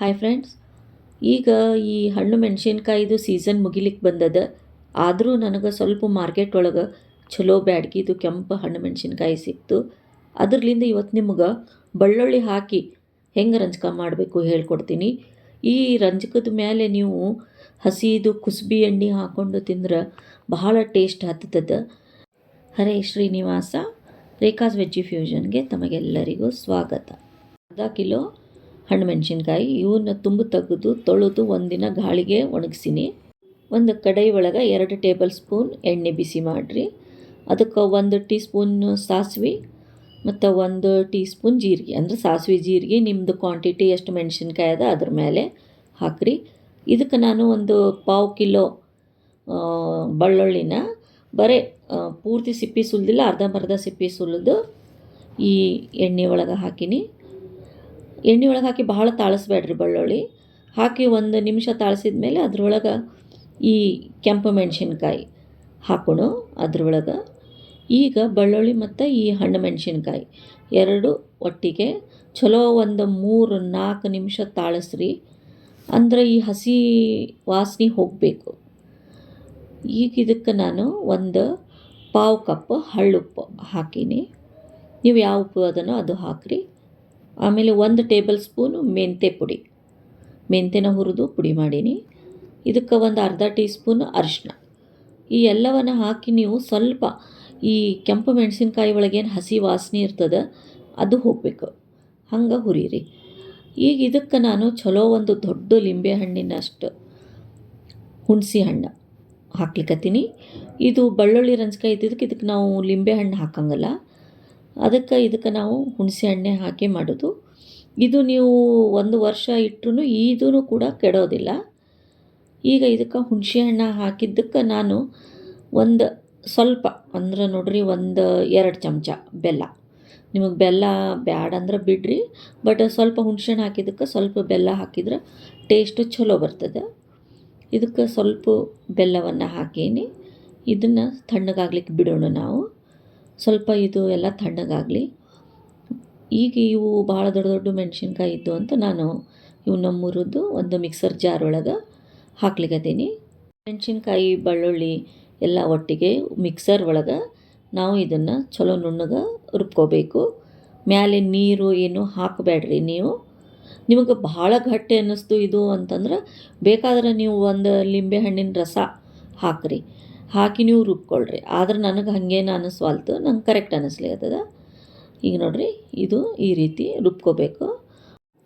Hi friends ಈಗ ಈ ಹಣ್ಣು ಮೆಣಸಿನ್ಕಾಯಿದು ಸೀಸನ್ ಮುಗಿಲಿಕ್ಕೆ ಬಂದದ. ಆದರೂ ನನಗೆ ಸ್ವಲ್ಪ ಮಾರ್ಕೆಟ್ ಒಳಗೆ ಚಲೋ ಬ್ಯಾಡ್ಗಿದು ಕೆಂಪು ಹಣ್ಣು ಮೆಣಸಿನ್ಕಾಯಿ ಸಿಕ್ತು. ಅದರಲ್ಲಿಂದ ಇವತ್ತು ನಿಮ್ಗೆ ಬೆಳ್ಳುಳ್ಳಿ ಹಾಕಿ ಹೆಂಗೆ ರಂಜಕ ಮಾಡಬೇಕು ಹೇಳ್ಕೊಡ್ತೀನಿ. ಈ ರಂಜಕದ ಮೇಲೆ ನೀವು ಹಸಿದು ಕುಸುಬಿ ಎಣ್ಣೆ ಹಾಕ್ಕೊಂಡು ತಿಂದ್ರೆ ಬಹಳ ಟೇಸ್ಟ್ ಹತ್ತದ ಹರೇ ಶ್ರೀನಿವಾಸ, ರೇಖಾಸ್ ವೆಜ್ಜಿ ಫ್ಯೂಷನ್ಗೆ ತಮಗೆಲ್ಲರಿಗೂ ಸ್ವಾಗತ. ಅರ್ಧ ಕಿಲೋ ಹಣ್ಣು ಮೆಣಸಿನ್ಕಾಯಿ ಇವನ್ನ ತುಂಬ ತೆಗೆದು ತೊಳೆದು ಒಂದಿನ ಗಾಳಿಗೆ ಒಣಗಿಸಿನಿ. ಒಂದು ಕಡಾಯಿ ಒಳಗೆ ಎರಡು ಟೇಬಲ್ ಸ್ಪೂನ್ ಎಣ್ಣೆ ಬಿಸಿ ಮಾಡಿರಿ. ಅದಕ್ಕೆ ಒಂದು ಟೀ ಸ್ಪೂನ್ ಸಾಸಿವೆ ಮತ್ತು ಒಂದು ಟೀ ಸ್ಪೂನ್ ಜೀರಿಗೆ. ಅಂದರೆ ಸಾಸಿವೆ ಜೀರಿಗೆ ನಿಮ್ಮದು ಕ್ವಾಂಟಿಟಿ ಎಷ್ಟು ಮೆಣಸಿನ್ಕಾಯಿ ಅದ ಅದ್ರ ಮೇಲೆ ಹಾಕಿರಿ. ಇದಕ್ಕೆ ನಾನು ಒಂದು ಪಾವು ಕಿಲೋ ಬಳ್ಳುಳ್ಳಿನ ಬೆಳ್ಳುಳ್ಳಿನ ಬರೀ ಪೂರ್ತಿ ಸಿಪ್ಪಿ ಸುಲಿದಿಲ್ಲ, ಅರ್ಧಂಬರ್ಧ ಸಿಪ್ಪಿ ಸುಲಿದು ಈ ಎಣ್ಣೆ ಒಳಗೆ ಹಾಕಿನಿ. ಎಣ್ಣೆ ಒಳಗೆ ಹಾಕಿ ಭಾಳ ತಾಳಿಸ್ಬೇಡ್ರಿ ಬೆಳ್ಳುಳ್ಳಿ. ಹಾಕಿ ಒಂದು ನಿಮಿಷ ತಾಳಿಸಿದ ಮೇಲೆ ಅದ್ರೊಳಗೆ ಈ ಕೆಂಪು ಮೆಣಸಿನ್ಕಾಯಿ ಹಾಕೋಣ ಅದ್ರೊಳಗೆ. ಈಗ ಬೆಳ್ಳುಳ್ಳಿ ಮತ್ತು ಈ ಹಣ್ಣು ಮೆಣಸಿನ್ಕಾಯಿ ಎರಡು ಒಟ್ಟಿಗೆ ಚಲೋ ಒಂದು ಮೂರು ನಾಲ್ಕು ನಿಮಿಷ ತಾಳಿಸ್ರಿ. ಅಂದ್ರೆ ಈ ಹಸಿ ವಾಸನೆ ಹೋಗಬೇಕು. ಈಗ ಇದಕ್ಕೆ ನಾನು ಒಂದು ಪಾವು ಕಪ್ ಹಳ್ಳುಪ್ಪು ಹಾಕೀನಿ. ನೀವು ಯಾವ ಉಪ್ಪು ಅದನ್ನು ಅದು ಹಾಕಿರಿ. ಆಮೇಲೆ ಒಂದು ಟೇಬಲ್ ಸ್ಪೂನು ಮೆಂತೆ ಪುಡಿ. ಮೆಂತೆನ ಹುರಿದು ಪುಡಿ ಮಾಡೀನಿ. ಇದಕ್ಕೆ ಒಂದು ಅರ್ಧ ಟೀ ಸ್ಪೂನ್ ಅರಿಶಿನ ಈ ಎಲ್ಲವನ್ನು ಹಾಕಿ ನೀವು ಸ್ವಲ್ಪ ಈ ಕೆಂಪು ಮೆಣಸಿನ್ಕಾಯಿ ಒಳಗೇನು ಹಸಿ ವಾಸನೆ ಇರ್ತದೆ, ಅದು ಹೋಗಬೇಕು. ಹಂಗೆ ಹುರಿರಿ. ಈಗ ಇದಕ್ಕೆ ನಾನು ಚಲೋ ಒಂದು ದೊಡ್ಡ ಲಿಂಬೆ ಹಣ್ಣಿನಷ್ಟು ಹುಣಸಿ ಹಣ್ಣು ಹಾಕ್ಲಿಕ್ಕತ್ತೀನಿ ಇದು ಬೆಳ್ಳುಳ್ಳಿ ರಂಜ್ಕಾಯಿ ಇದ್ದಿದ್ದಕ್ಕೆ ಇದಕ್ಕೆ ನಾವು ಲಿಂಬೆ ಹಣ್ಣು ಹಾಕಂಗಲ್ಲ. ಅದಕ್ಕೆ ಇದಕ್ಕೆ ನಾವು ಹುಣಸೆ ಹಣ್ಣೆ ಹಾಕಿ ಮಾಡೋದು. ಇದು ನೀವು ಒಂದು ವರ್ಷ ಇಟ್ಟರು ಇದೂ ಕೂಡ ಕೆಡೋದಿಲ್ಲ. ಈಗ ಇದಕ್ಕೆ ಹುಣಸೆ ಹಣ್ಣು ಹಾಕಿದ್ದಕ್ಕೆ ನಾನು ಒಂದು ಸ್ವಲ್ಪ ಅಂದ್ರೆ ನೋಡ್ರಿ ಒಂದು ಎರಡು ಚಮಚ ಬೆಲ್ಲ. ನಿಮಗೆ ಬೆಲ್ಲ ಬ್ಯಾಡ ಅಂದ್ರೆ ಬಿಡ್ರಿ, ಬಟ್ ಸ್ವಲ್ಪ ಹುಣಸೆ ಹಣ್ಣು ಹಾಕಿದ್ದಕ್ಕೆ ಸ್ವಲ್ಪ ಬೆಲ್ಲ ಹಾಕಿದ್ರೆ ಟೇಸ್ಟು ಚಲೋ ಬರ್ತದೆ. ಇದಕ್ಕೆ ಸ್ವಲ್ಪ ಬೆಲ್ಲವನ್ನು ಹಾಕೀನಿ. ಇದನ್ನು ತಣ್ಣಗಾಗ್ಲಿಕ್ಕೆ ಬಿಡೋಣ ನಾವು. ಸ್ವಲ್ಪ ಇದು ಎಲ್ಲ ತಣ್ಣಗಾಗಲಿ. ಈಗ ಇವು ಭಾಳ ದೊಡ್ಡ ದೊಡ್ಡ ಮೆಣಸಿನ್ಕಾಯಿ ಇದ್ದು ಅಂತ ನಾನು ಇವನ್ನ ನಮ್ಮೂರದ್ದು ಒಂದು ಮಿಕ್ಸರ್ ಜಾರ್ ಒಳಗೆ ಹಾಕ್ಲಿಕ್ಕೀನಿ ಮೆಣಸಿನ್ಕಾಯಿ, ಬೆಳ್ಳುಳ್ಳಿ ಎಲ್ಲ ಒಟ್ಟಿಗೆ ಮಿಕ್ಸರ್ ಒಳಗೆ ನಾವು ಇದನ್ನು ಚಲೋ ನುಣ್ಣಗೆ ರುಬ್ಕೋಬೇಕು. ಮ್ಯಾಲೆ ನೀರು ಏನು ಹಾಕಬೇಡ್ರಿ ನೀವು. ನಿಮಗೆ ಭಾಳ ಗಟ್ಟಿ ಅನ್ನಿಸ್ತು ಇದು ಅಂತಂದ್ರೆ ಬೇಕಾದ್ರೆ ನೀವು ಒಂದು ಲಿಂಬೆ ಹಣ್ಣಿನ ರಸ ಹಾಕ್ರಿ. ಹಾಕಿ ನೀವು ರುಬ್ಕೊಳ್ರಿ. ಆದ್ರೆ ನನಗೆ ಹಾಗೇನು ಅನ್ನಿಸ್ವಾಲ್ತು ನಂಗೆ ಕರೆಕ್ಟ್ ಅನ್ನಿಸ್ಲಿಕ್ಕತ್ತದ ಈಗ ನೋಡಿರಿ, ಇದು ಈ ರೀತಿ ರುಬ್ಕೋಬೇಕು.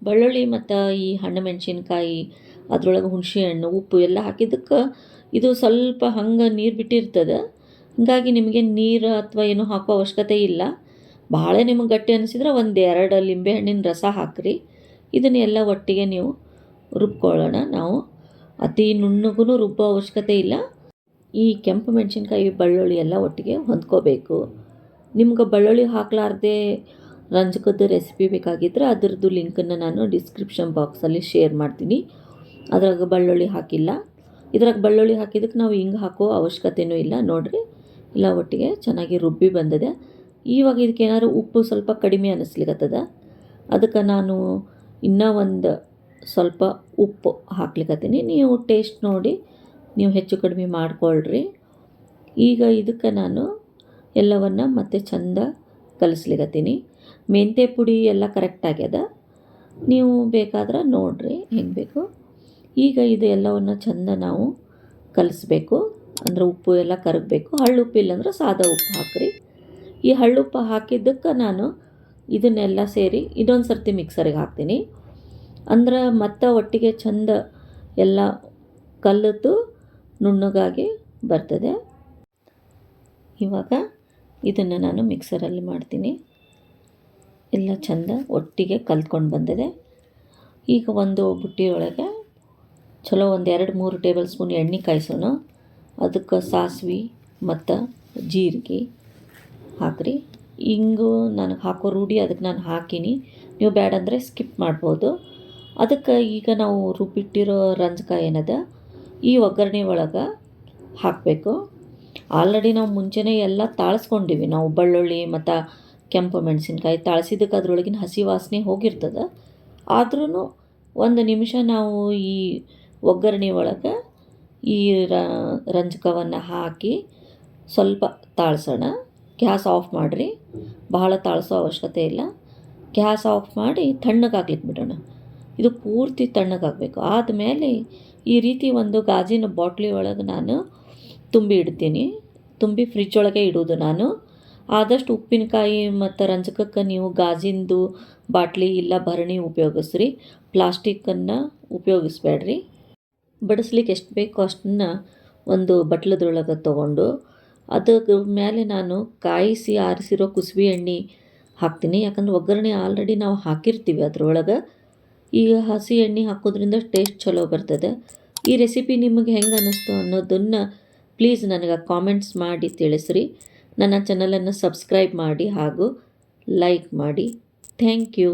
ಬೆಳ್ಳುಳ್ಳಿ ಮತ್ತು ಈ ಹಣ್ಣು ಮೆಣಸಿನ್ಕಾಯಿ, ಅದ್ರೊಳಗೆ ಹುಣಸೆ ಹಣ್ಣು, ಉಪ್ಪು ಎಲ್ಲ ಹಾಕಿದ್ದಕ್ಕೆ ಇದು ಸ್ವಲ್ಪ ಹಂಗೆ ನೀರು ಬಿಟ್ಟಿರ್ತದೆ. ಹಾಗಾಗಿ ನಿಮಗೆ ನೀರು ಅಥವಾ ಏನೂ ಹಾಕೋ ಅವಶ್ಯಕತೆ ಇಲ್ಲ. ಭಾಳ ನಿಮಗೆ ಗಟ್ಟಿ ಅನಿಸಿದ್ರೆ ಒಂದು ಎರಡು ಲಿಂಬೆ ಹಣ್ಣಿನ ರಸ ಹಾಕಿರಿ. ಇದನ್ನೆಲ್ಲ ಒಟ್ಟಿಗೆ ನೀವು ರುಬ್ಕೊಳ್ಳೋಣ. ನಾವು ಅತಿ ನುಣ್ಣಗೂ ರುಬ್ಬೋ ಅವಶ್ಯಕತೆ ಇಲ್ಲ. ಈ ಕೆಂಪು ಮೆಣಸಿನ್ಕಾಯಿ ಬೆಳ್ಳುಳ್ಳಿ ಎಲ್ಲ ಒಟ್ಟಿಗೆ ಹೊಂದ್ಕೋಬೇಕು. ನಿಮ್ಗೆ ಬೆಳ್ಳುಳ್ಳಿ ಹಾಕಲಾರ್ದೆ ರಂಜಕದ ರೆಸಿಪಿ ಬೇಕಾಗಿದ್ದರೆ ಅದರದ್ದು ಲಿಂಕನ್ನು ನಾನು ಡಿಸ್ಕ್ರಿಪ್ಷನ್ ಬಾಕ್ಸಲ್ಲಿ ಶೇರ್ ಮಾಡ್ತೀನಿ. ಅದ್ರಾಗ ಬೆಳ್ಳುಳ್ಳಿ ಹಾಕಿಲ್ಲ. ಇದ್ರಾಗ ಬೆಳ್ಳುಳ್ಳಿ ಹಾಕಿದ್ದಕ್ಕೆ ನಾವು ಹಿಂಗೆ ಹಾಕೋ ಅವಶ್ಯಕತೆಯೂ ಇಲ್ಲ. ನೋಡಿರಿ ಇಲ್ಲ ಒಟ್ಟಿಗೆ ಚೆನ್ನಾಗಿ ರುಬ್ಬಿ ಬಂದಿದೆ. ಇವಾಗ ಇದಕ್ಕೆ ಏನಾದ್ರು ಉಪ್ಪು ಸ್ವಲ್ಪ ಕಡಿಮೆ ಅನ್ನಿಸ್ಲಿಕ್ಕತ್ತದ ಅದಕ್ಕೆ ನಾನು ಇನ್ನೂ ಒಂದು ಸ್ವಲ್ಪ ಉಪ್ಪು ಹಾಕ್ಲಿಕ್ಕತ್ತೀನಿ ನೀವು ಟೇಸ್ಟ್ ನೋಡಿ. ನೀವು ಹೆಚ್ಚು ಕಡಿಮೆ ಮಾಡಿಕೊಳ್ಳ್ರಿ ಈಗ ಇದಕ್ಕೆ ನಾನು ಎಲ್ಲವನ್ನು ಮತ್ತೆ ಚಂದ ಕಲಿಸ್ಲಿಗತ್ತೀನಿ ಮೆಂತ್ಯ ಪುಡಿ ಎಲ್ಲ ಕರೆಕ್ಟ್ ಆಗ್ಯದ ನೀವು ಬೇಕಾದ್ರೆ ನೋಡಿರಿ ಹೆಂಗೆ ಬೇಕು. ಈಗ ಇದು ಎಲ್ಲವನ್ನು ಚಂದ ನಾವು ಕಲಿಸ್ಬೇಕು. ಅಂದ್ರೆ ಉಪ್ಪು ಎಲ್ಲ ಕರಗಬೇಕು. ಹಳ್ಳುಪ್ಪು ಇಲ್ಲಾಂದ್ರೆ ಸಾದಾ ಉಪ್ಪು ಹಾಕಿರಿ. ಈ ಹಳ್ಳುಪ್ಪು ಹಾಕಿದ್ದಕ್ಕೆ ನಾನು ಇದನ್ನೆಲ್ಲ ಸೇರಿ ಇದೊಂದು ಸರ್ತಿ ಮಿಕ್ಸರಿಗೆ ಹಾಕ್ತೀನಿ. ಅಂದ್ರೆ ಮತ್ತೆ ಒಟ್ಟಿಗೆ ಚಂದ ಎಲ್ಲ ಕಲಿತು ನುಣ್ಣಗಾಗಿ ಬರ್ತದೆ. ಇವಾಗ ಇದನ್ನು ನಾನು ಮಿಕ್ಸರಲ್ಲಿ ಮಾಡ್ತೀನಿ. ಎಲ್ಲ ಚೆಂದ ಒಟ್ಟಿಗೆ ಕಲ್ತ್ಕೊಂಡು ಬಂದಿದೆ. ಈಗ ಒಂದು ಬುಟ್ಟಿಯೊಳಗೆ ಚಲೋ ಒಂದು ಎರಡು ಮೂರು ಟೇಬಲ್ ಸ್ಪೂನ್ ಎಣ್ಣೆ ಕಾಯಿಸೋಣ. ಅದಕ್ಕೆ ಸಾಸಿವೆ ಮತ್ತು ಜೀರಿಗೆ ಹಾಕ್ರಿ. ಹಿಂಗು ನನಗೆ ಹಾಕೋ ರೂಢಿ ಅದಕ್ಕೆ ನಾನು ಹಾಕೀನಿ. ನೀವು ಬೇಡ ಸ್ಕಿಪ್ ಮಾಡ್ಬೋದು. ಅದಕ್ಕೆ ಈಗ ನಾವು ರುಬ್ಬಿಟ್ಟಿರೋ ರಂಜಕ ಏನದ? ಈ ಒಗ್ಗರಣೆ ಒಳಗೆ ಹಾಕಬೇಕು. ಆಲ್ರೆಡಿ ನಾವು ಮುಂಚೆನೇ ಎಲ್ಲ ತಾಳಿಸ್ಕೊಂಡಿವಿ. ನಾವು ಬೆಳ್ಳುಳ್ಳಿ ಮತ್ತು ಕೆಂಪು ಮೆಣಸಿನ್ಕಾಯಿ ತಾಳ್ಸಿದ್ದಕ್ಕೆ ಅದರೊಳಗಿನ ಹಸಿ ವಾಸನೆ ಹೋಗಿರ್ತದೆ. ಆದ್ರೂ ಒಂದು ನಿಮಿಷ ನಾವು ಈ ಒಗ್ಗರಣೆ ಒಳಗೆ ಈ ರಂಜಕವನ್ನು ಹಾಕಿ ಸ್ವಲ್ಪ ತಾಳ್ಸೋಣ. ಗ್ಯಾಸ್ ಆಫ್ ಮಾಡಿರಿ. ಬಹಳ ತಾಳ್ಸೋ ಅವಶ್ಯಕತೆ ಇಲ್ಲ. ಗ್ಯಾಸ್ ಆಫ್ ಮಾಡಿ ತಣ್ಣಗಾಗ್ಲಿಕ್ಕೆ ಬಿಡೋಣ. ಇದು ಪೂರ್ತಿ ತಣ್ಣಗಾಗಬೇಕು. ಆದಮೇಲೆ ಈ ರೀತಿ ಒಂದು ಗಾಜಿನ ಬಾಟ್ಲಿ ಒಳಗೆ ನಾನು ತುಂಬಿ ಇಡ್ತೀನಿ. ತುಂಬಿ ಫ್ರಿಜ್ ಒಳಗೆ ಇಡೋದು ನಾನು. ಆದಷ್ಟು ಉಪ್ಪಿನಕಾಯಿ ಮತ್ತು ರಂಜಕಕ್ಕೆ ನೀವು ಗಾಜಿಂದು ಬಾಟ್ಲಿ ಇಲ್ಲ ಭರಣಿ ಉಪಯೋಗಿಸ್ರಿ. ಪ್ಲಾಸ್ಟಿಕ್ಕನ್ನು ಉಪಯೋಗಿಸ್ಬೇಡ್ರಿ. ಬಡಿಸ್ಲಿಕ್ಕೆ ಎಷ್ಟು ಬೇಕೋ ಅಷ್ಟನ್ನ ಒಂದು ಬಟ್ಲದೊಳಗೆ ತೊಗೊಂಡು ಅದಕ್ಕೆ ಮೇಲೆ ನಾನು ಕಾಯಿಸಿ ಆರಿಸಿರೋ ಕುಸುಬಿ ಎಣ್ಣೆ ಹಾಕ್ತೀನಿ. ಯಾಕಂದ್ರೆ ಒಗ್ಗರಣೆ ಆಲ್ರೆಡಿ ನಾವು ಹಾಕಿರ್ತೀವಿ ಅದ್ರೊಳಗೆ. ಈಗ ಹಸಿ ಎಣ್ಣೆ ಹಾಕೋದ್ರಿಂದ ಟೇಸ್ಟ್ ಚಲೋ ಬರ್ತದೆ. ಈ ರೆಸಿಪಿ ನಿಮಗೆ ಹೆಂಗೆ ಅನ್ನಿಸ್ತು ಅನ್ನೋದನ್ನು ಪ್ಲೀಸ್ ನನಗೆ ಕಾಮೆಂಟ್ಸ್ ಮಾಡಿ ತಿಳಿಸ್ರಿ. ನನ್ನ ಚಾನಲನ್ನು ಸಬ್ಸ್ಕ್ರೈಬ್ ಮಾಡಿ ಹಾಗೂ ಲೈಕ್ ಮಾಡಿ. Thank you